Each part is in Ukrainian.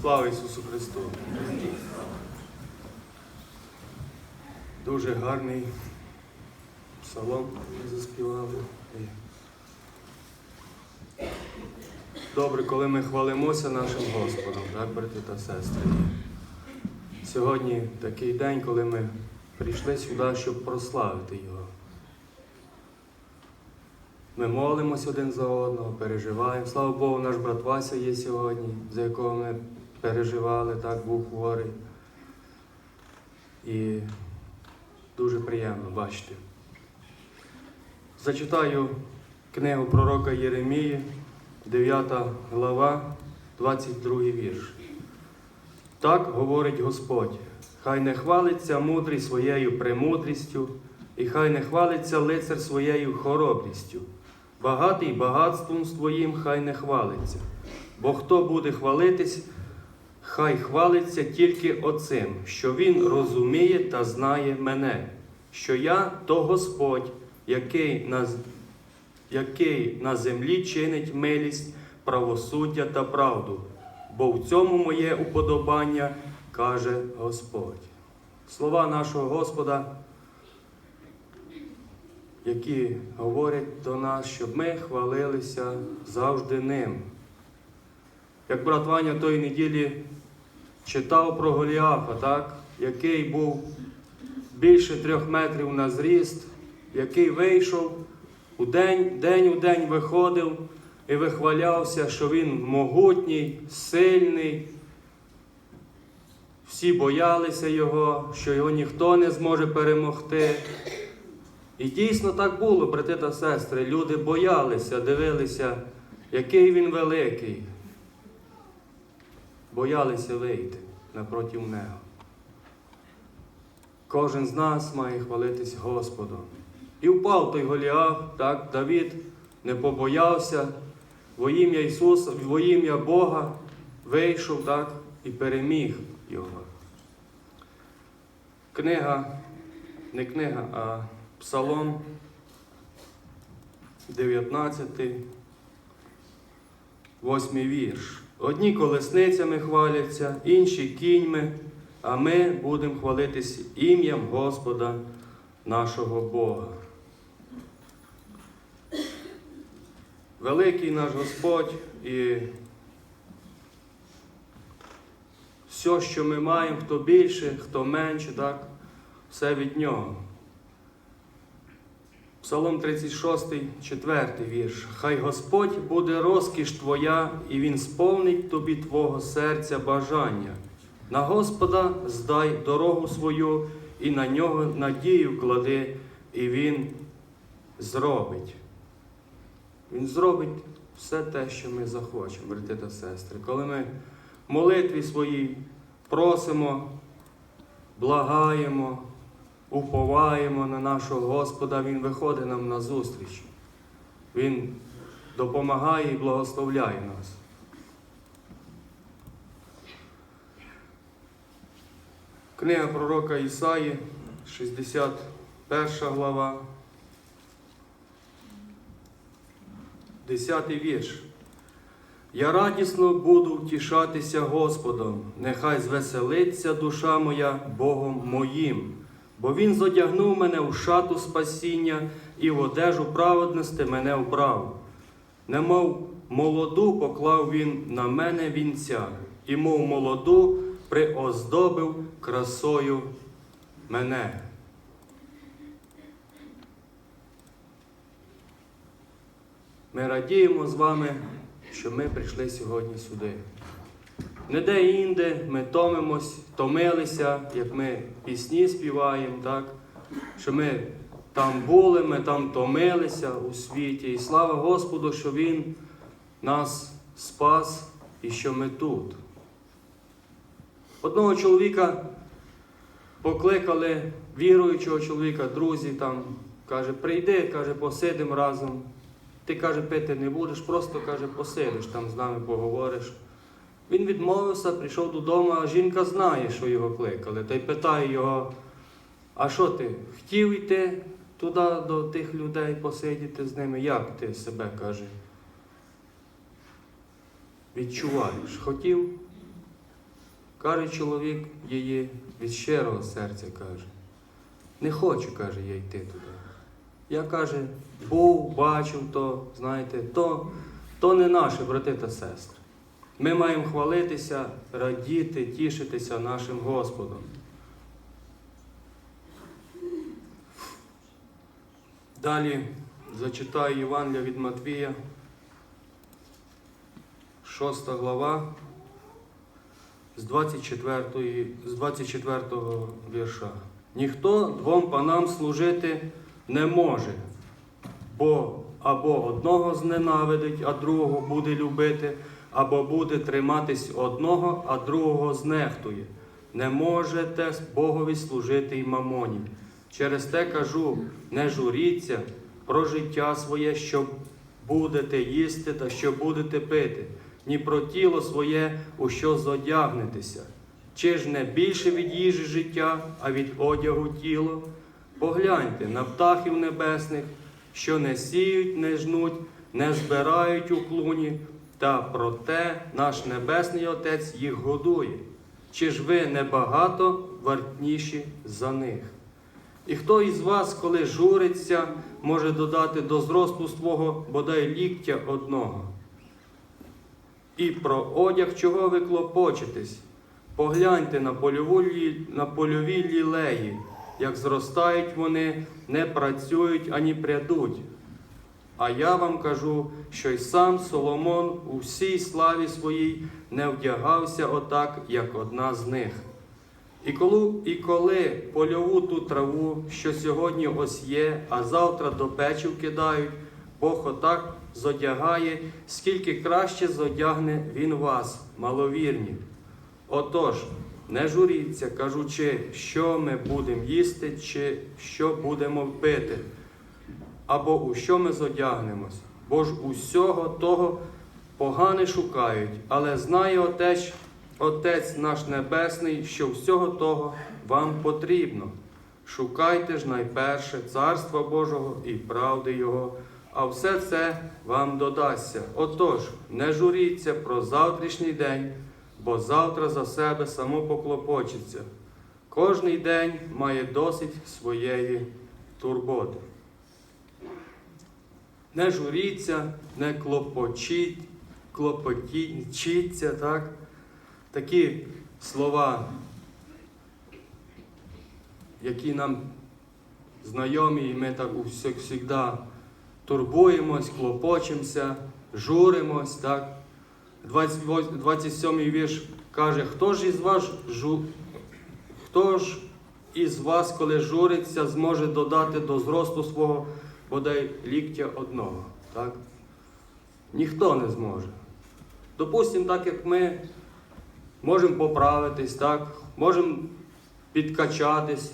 Слава Ісусу Христу! Дуже гарний псалом заспівали. Добре, коли ми хвалимося нашим Господом, так, брати та сестри. Сьогодні такий день, коли ми прийшли сюди, щоб прославити Його. Ми молимося один за одного, переживаємо. Слава Богу, наш брат Вася є сьогодні, за якого ми переживали, так був хворий. І дуже приємно бачити. Зачитаю книгу пророка Єремії, 9 глава, 22 вірш. Так говорить Господь, хай не хвалиться мудрий своєю премудрістю, і хай не хвалиться лицар своєю хоробрістю. Багатий багатством своїм хай не хвалиться, бо хто буде хвалитись, хай хвалиться тільки оцим, що він розуміє та знає мене, що я то Господь, який на, який на землі чинить милість, правосуддя та правду, бо в цьому моє уподобання, каже Господь. Слова нашого Господа які говорять до нас, щоб ми хвалилися завжди ним. Як брат Ваня тої неділі читав про Голіафа, так? який був більше трьох метрів на зріст, який вийшов у день, день у день виходив і вихвалявся, що він могутній, сильний. Всі боялися його, що його ніхто не зможе перемогти. І дійсно так було, брати та сестри. Люди боялися, дивилися, який він великий. Боялися вийти напроти нього. Кожен з нас має хвалитись Господом. І впав той Голіаф, так, Давід не побоявся, во ім'я Ісуса, во ім'я Бога вийшов так, і переміг його. Книга, не книга, а Псалом 19, 8 вірш. Одні колесницями хваляться, інші кіньми, а ми будемо хвалитись ім'ям Господа нашого Бога. Великий наш Господь і все, що ми маємо, хто більше, хто менше, так, все від Нього. Псалом 36, 4 вірш. Хай Господь буде розкіш твоя, і Він сповнить тобі твого серця бажання. На Господа здай дорогу свою, і на нього надію клади, і Він зробить. Він зробить все те, що ми захочемо, брати та сестри. Коли ми в молитві своїй просимо, благаємо, уповаємо на нашого Господа, Він виходить нам на зустріч. Він допомагає і благословляє нас. Книга пророка Ісаї, 61 глава, 10 вірш. Я радісно буду втішатися Господом, нехай звеселиться душа моя Богом моїм, бо Він зодягнув мене у шату спасіння і в одежу праведності мене вбрав. Немов молоду поклав він на мене вінця, і мов молоду приоздобив красою мене. Ми радіємо з вами, що ми прийшли сьогодні сюди. Не де інде ми томимось, томилися, як ми пісні співаємо, так? що ми там були, ми там томилися у світі. І слава Господу, що Він нас спас і що ми тут. Одного чоловіка покликали віруючого чоловіка, друзі, там, каже, прийди, каже, посидимо разом. Ти каже, пити не будеш, просто каже, посидиш, там з нами поговориш. Він відмовився, прийшов додому, а жінка знає, що його кликали. Та й питає його, а що ти хотів йти туди до тих людей, посидіти з ними? Як ти себе каже? Відчуваєш? Хотів? Каже чоловік її від щирого серця каже. Не хочу, каже, я йти туди. Я каже, був, бачив то, знаєте, то, то не наші брати та сестри. Ми маємо хвалитися, радіти, тішитися нашим Господом. Далі зачитаю Євангелія від Матвія, 6 глава, з 24, з 24 вірша. Ніхто двом панам служити не може, бо або одного зненавидить, а другого буде любити, або буде триматись одного, а другого знехтує. Не можете Богові служити й мамоні. Через те кажу, не журіться про життя своє, що будете їсти та що будете пити, ні про тіло своє, у що зодягнетеся. Чи ж не більше від їжі життя, а від одягу тіло? Погляньте на птахів небесних, що не сіють, не жнуть, не збирають у клуні, та проте наш Небесний Отець їх годує. Чи ж ви небагато вартніші за них? І хто із вас, коли журиться, може додати до зросту свого бодай ліктя одного? І про одяг, чого ви клопочетесь? Погляньте на, польову, лі- на польові лілеї, як зростають вони, не працюють ані прядуть. А я вам кажу, що й сам Соломон у всій славі своїй не вдягався отак, як одна з них. І коли, і коли польову ту траву, що сьогодні ось є, а завтра до печів кидають, Бог отак зодягає, скільки краще зодягне Він вас, маловірні. Отож, не журіться, кажучи, що ми будемо їсти, чи що будемо пити, або у що ми зодягнемось. Бо ж усього того погане шукають, але знає Отець, Отець наш Небесний, що всього того вам потрібно. Шукайте ж найперше Царства Божого і правди Його, а все це вам додасться. Отож, не журіться про завтрашній день, бо завтра за себе само поклопочеться. Кожний день має досить своєї турботи. Не журіться, не клопочіть, клопотіться, так? Такі слова, які нам знайомі, і ми так завжди турбуємось, клопочемося, журимось, так? 28 27 вірш каже, хто ж із вас жу... хто ж із вас, коли журиться, зможе додати до зросту свого бодай ліктя одного. Так? Ніхто не зможе. Допустимо, так як ми можемо поправитись, так? можемо підкачатись,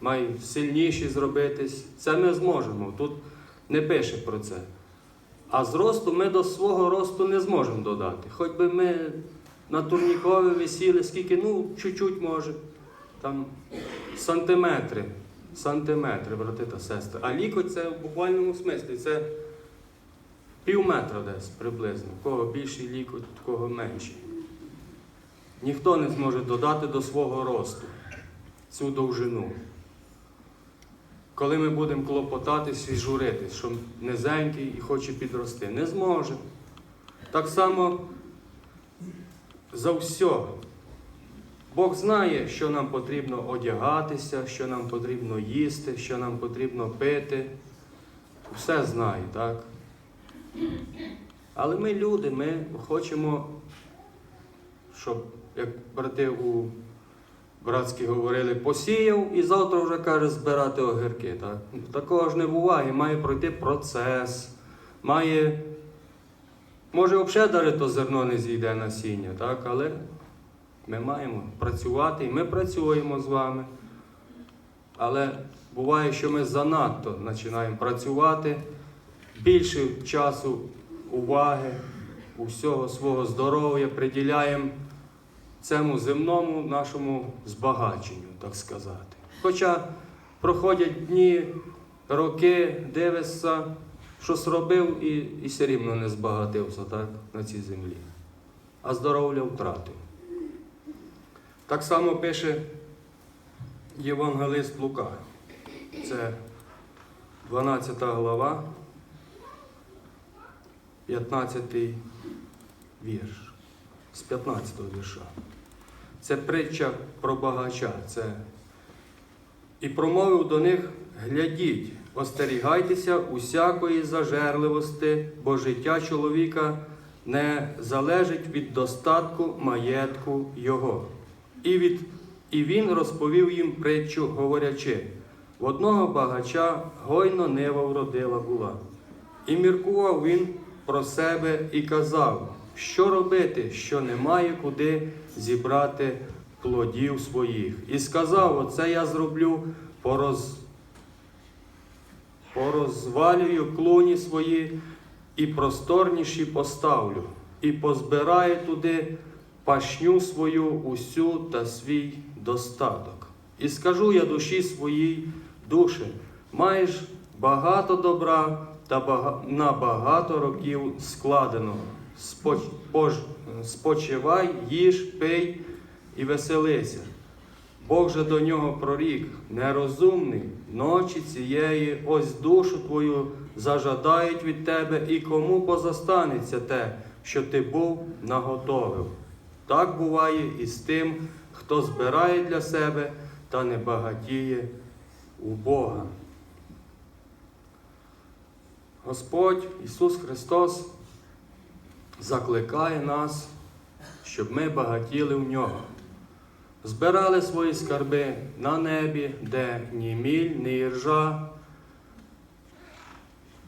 май сильніші зробитись. Це ми зможемо. Тут не пише про це. А зросту ми до свого росту не зможемо додати. Хоч би ми на турнікові висіли, скільки, ну, чуть-чуть може, там сантиметри, сантиметри, брати та сестри. А лікоть це в буквальному смислі, це пів метра десь приблизно. Кого більший лікоть, кого менший. Ніхто не зможе додати до свого росту цю довжину. Коли ми будемо клопотатись і журитись, що низенький і хоче підрости, не зможе. Так само за все. Бог знає, що нам потрібно одягатися, що нам потрібно їсти, що нам потрібно пити. Все знає, так? Але ми люди, ми хочемо, щоб, як брати у братські говорили, посіяв і завтра вже каже збирати огірки. Так? Такого ж не буває, має пройти процес, має. Може, взагалі то зерно не зійде насіння, так? але ми маємо працювати і ми працюємо з вами. Але буває, що ми занадто починаємо працювати, більше часу, уваги, усього свого здоров'я приділяємо цьому земному нашому збагаченню, так сказати. Хоча проходять дні, роки, дивишся, щось робив і, і все рівно не збагатився так, на цій землі, а здоров'я втратив. Так само пише Євангелист Лука. Це 12 глава, 15 вірш. З 15 вірша. Це притча про багача. Це... І промовив до них: глядіть, остерігайтеся усякої зажерливості, бо життя чоловіка не залежить від достатку маєтку його. І, від, і він розповів їм притчу, говорячи: в одного багача гойно нива вродила була. І міркував він про себе і казав, що робити, що немає куди зібрати плодів своїх. І сказав: Оце я зроблю пороз... порозвалюю клуні свої і просторніші поставлю, і позбираю туди пашню свою усю та свій достаток. І скажу я душі своїй, душе, маєш багато добра та на багато років. Пож... Спочивай, їж, пий і веселися. Бог же до нього прорік, нерозумний, ночі цієї, ось душу твою зажадають від тебе, і кому позастанеться те, що ти був наготовив. Так буває і з тим, хто збирає для себе та не багатіє у Бога. Господь Ісус Христос закликає нас, щоб ми багатіли в нього. Збирали свої скарби на небі, де ні міль, ні іржа,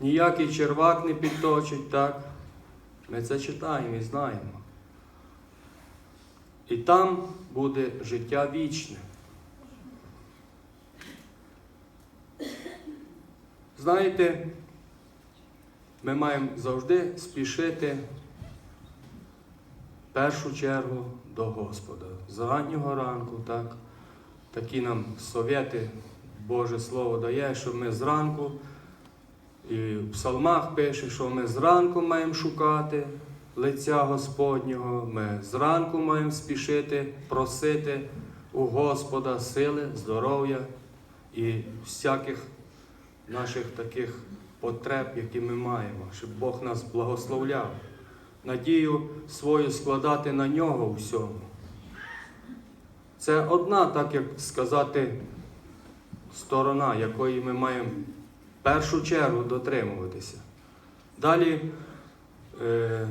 ніякий червак не підточить, так? Ми це читаємо і знаємо. І там буде життя вічне. Знаєте, ми маємо завжди спішити в першу чергу до Господа. З раннього ранку, так, такі нам совєти, Боже Слово дає, що ми зранку, і в псалмах пише, що ми зранку маємо шукати лиця Господнього, ми зранку маємо спішити, просити у Господа сили, здоров'я і всяких наших таких потреб, які ми маємо, щоб Бог нас благословляв. Надію свою складати на нього всьому. Це одна, так як сказати, сторона, якої ми маємо в першу чергу дотримуватися. Далі е,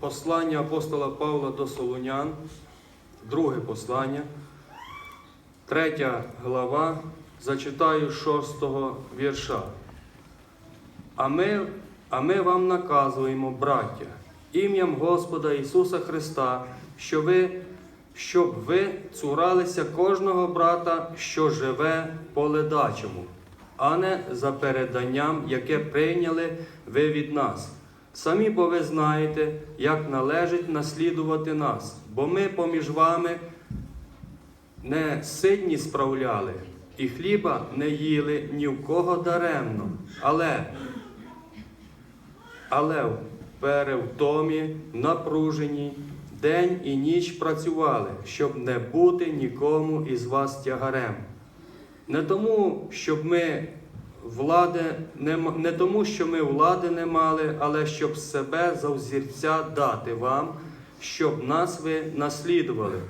послання апостола Павла до Солунян, друге послання, третя глава, зачитаю шостого вірша. А ми, а ми вам наказуємо, браття, ім'ям Господа Ісуса Христа, що ви, щоб ви цуралися кожного брата, що живе по ледачому, а не за переданням, яке прийняли ви від нас. Самі бо ви знаєте, як належить наслідувати нас, бо ми поміж вами не сидні справляли, і хліба не їли ні в кого даремно, але, але в перевтомі, напруженні, день і ніч працювали, щоб не бути нікому із вас тягарем. Не тому, щоб ми влади не, не тому, що ми влади не мали, але щоб себе за взірця дати вам, щоб нас ви наслідували.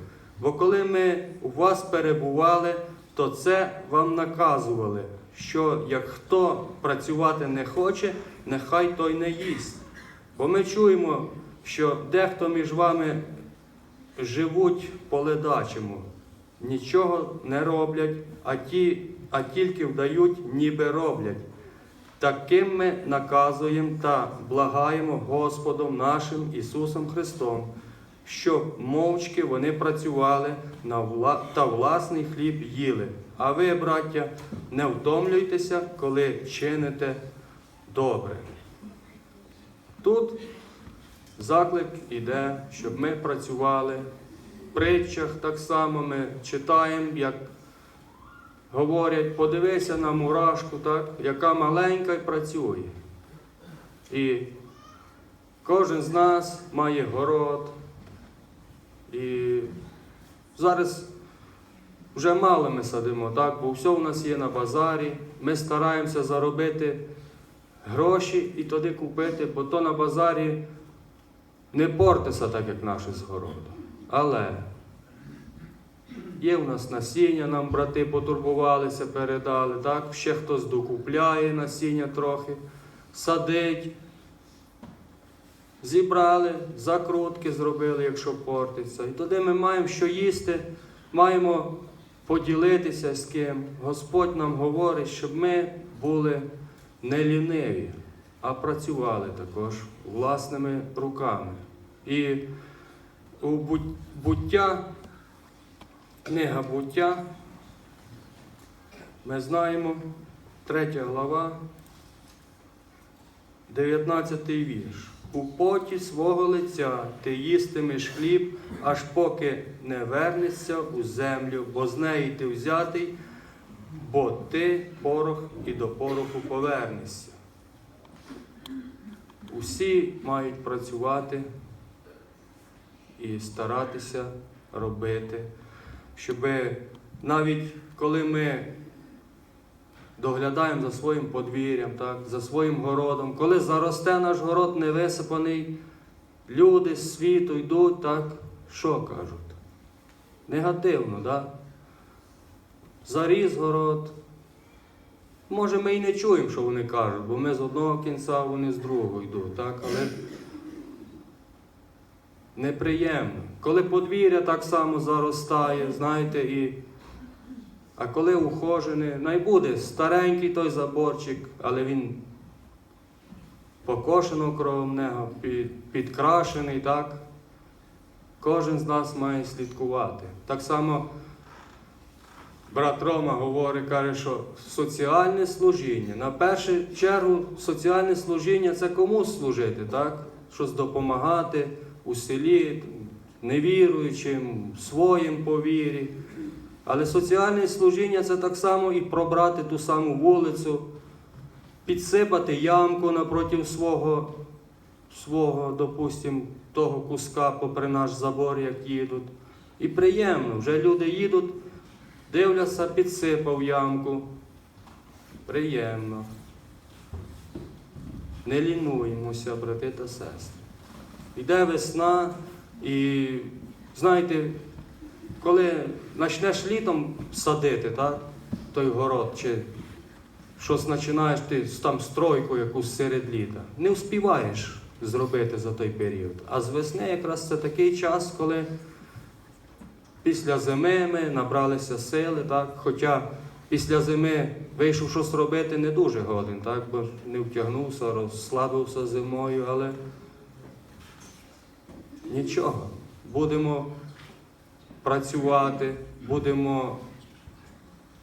Бо коли ми у вас перебували, то це вам наказували, що як хто працювати не хоче, нехай той не їсть. Бо ми чуємо, що дехто між вами живуть по ледачому, нічого не роблять, а, ті, а тільки вдають, ніби роблять. Таким ми наказуємо та благаємо Господом нашим Ісусом Христом, щоб мовчки вони працювали та власний хліб їли. А ви, браття, не втомлюйтеся, коли чините добре. Тут заклик іде, щоб ми працювали. В притчах так само ми читаємо, як говорять, подивися на мурашку, так, яка маленька і працює. І кожен з нас має город, І зараз вже мало ми садимо, так? бо все у нас є на базарі. Ми стараємося заробити гроші і туди купити, бо то на базарі не портиться так, як наше з городу. Але є в нас насіння, нам брати потурбувалися, передали, так? ще хтось докупляє насіння трохи, садить. Зібрали, закрутки зробили, якщо портиться. І туди ми маємо що їсти, маємо поділитися з ким. Господь нам говорить, щоб ми були не ліниві, а працювали також власними руками. І у буття, книга буття, ми знаємо, третя глава, 19 вірш. У поті свого лиця ти їстимеш хліб, аж поки не вернешся у землю, бо з неї ти взятий, бо ти порох і до пороху повернешся. Усі мають працювати і старатися робити, щоб навіть коли ми доглядаємо за своїм подвір'ям, так, за своїм городом. Коли заросте наш город не висипаний, люди з світу йдуть, так, що кажуть? Негативно, так? Заріс город. Може, ми і не чуємо, що вони кажуть, бо ми з одного кінця, вони з другого йдуть, так? але неприємно. Коли подвір'я так само заростає, знаєте, і а коли ухожений, най буде старенький той заборчик, але він покошено кровом під- підкрашений, так? Кожен з нас має слідкувати. Так само брат Рома говорить, каже, що соціальне служіння. На першу чергу соціальне служіння це комусь служити, так? Щось допомагати у селі, невіруючим, своїм по вірі. Але соціальне служіння це так само і пробрати ту саму вулицю, підсипати ямку напроти свого, свого, допустим, того куска попри наш забор, як їдуть. І приємно, вже люди їдуть, дивляться, підсипав ямку. Приємно. Не лінуємося, брати та сестри. Йде весна, і знаєте, коли почнеш літом садити, так, той город, чи щось починаєш ти там стройку якусь серед літа, не вспіваєш зробити за той період. А з весни якраз це такий час, коли після зими ми набралися сили, так, хоча після зими вийшов щось робити не дуже годин, так, бо не втягнувся, розслабився зимою, але нічого. Будемо працювати, будемо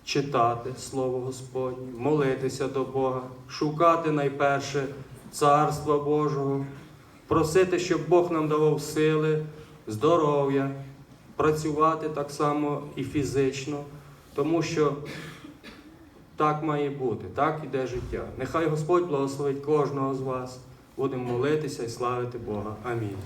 читати Слово Господнє, молитися до Бога, шукати найперше Царства Божого, просити, щоб Бог нам давав сили, здоров'я, працювати так само і фізично, тому що так має бути, так іде життя. Нехай Господь благословить кожного з вас. Будемо молитися і славити Бога. Амінь.